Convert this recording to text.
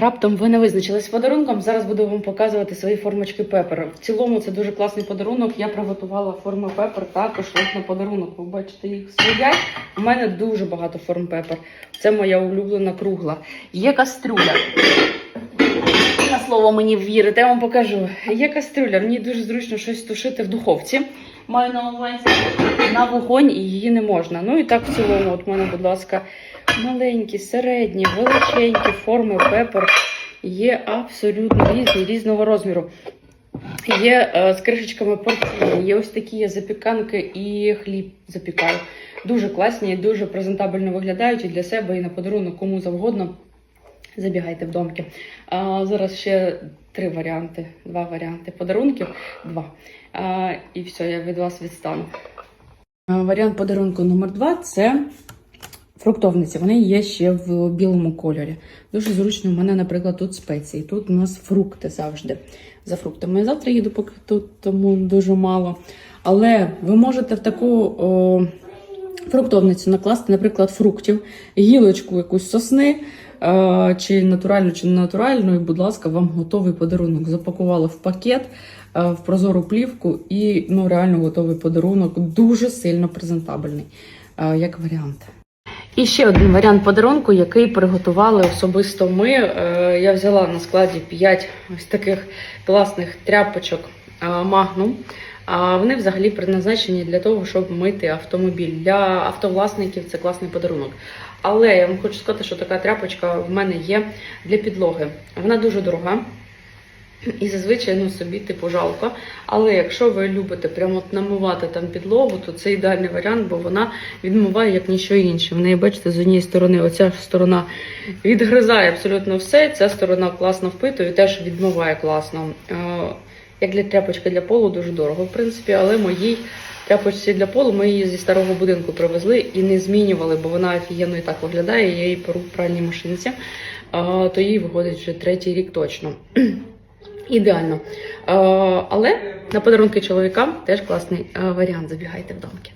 раптом ви не визначились подарунком, зараз буду вам показувати свої формочки пепер. В цілому це дуже класний подарунок. Я приготувала форми пепер також на подарунок. Ви бачите, їх стоять. У мене дуже багато форм пепер. Це моя улюблена кругла. Є кастрюля. На слово мені вірите, я вам покажу. Є кастрюля, ній дуже зручно щось тушити в духовці. Маю на увазі на вогонь і її не можна. Ну і так в цілому, от мене, будь ласка, маленькі, середні, величенькі форми пепер є абсолютно різні, різного розміру. Є е, з кришечками портфелі, є ось такі запіканки і хліб запікаю. Дуже класні, дуже презентабельно виглядають і для себе, і на подарунок кому завгодно. Забігайте в домки. А, зараз ще три варіанти, два варіанти подарунків. Два. А, і все, я від вас відстану. А, варіант подарунку номер два це фруктовниці. Вони є ще в білому кольорі. Дуже зручно. У мене, наприклад, тут спеції. Тут у нас фрукти завжди. За фруктами. Я завтра їду, поки тут тому дуже мало. Але ви можете в таку. О, Фруктовницю накласти, наприклад, фруктів, гілочку якусь сосни, е, чи натуральну, чи не натуральну, і, будь ласка, вам готовий подарунок. Запакували в пакет, е, в прозору плівку і ну, реально готовий подарунок. Дуже сильно презентабельний, е, як варіант. І ще один варіант подарунку, який приготували особисто ми. Е, Я взяла на складі 5 ось таких класних тряпочок е, Magnum. А вони взагалі предназначені для того, щоб мити автомобіль. Для автовласників це класний подарунок. Але я вам хочу сказати, що така тряпочка в мене є для підлоги. Вона дуже дорога. І зазвичай ну, собі типу жалко. Але якщо ви любите прямо от намивати там підлогу, то це ідеальний варіант, бо вона відмиває як ніщо інше. В неї, бачите, з однієї сторони, оця сторона відгризає абсолютно все. Ця сторона класно впитує, теж відмиває класно. Е, Як для тряпочки для полу, дуже дорого, в принципі, але моїй тряпочці для полу ми її зі старого будинку привезли і не змінювали, бо вона офігенно і так виглядає. Я її перу в пральній машинці, Е, то їй виходить вже третій рік точно. Ідеально. Е, але на подарунки чоловікам теж класний е, варіант. Забігайте в домки.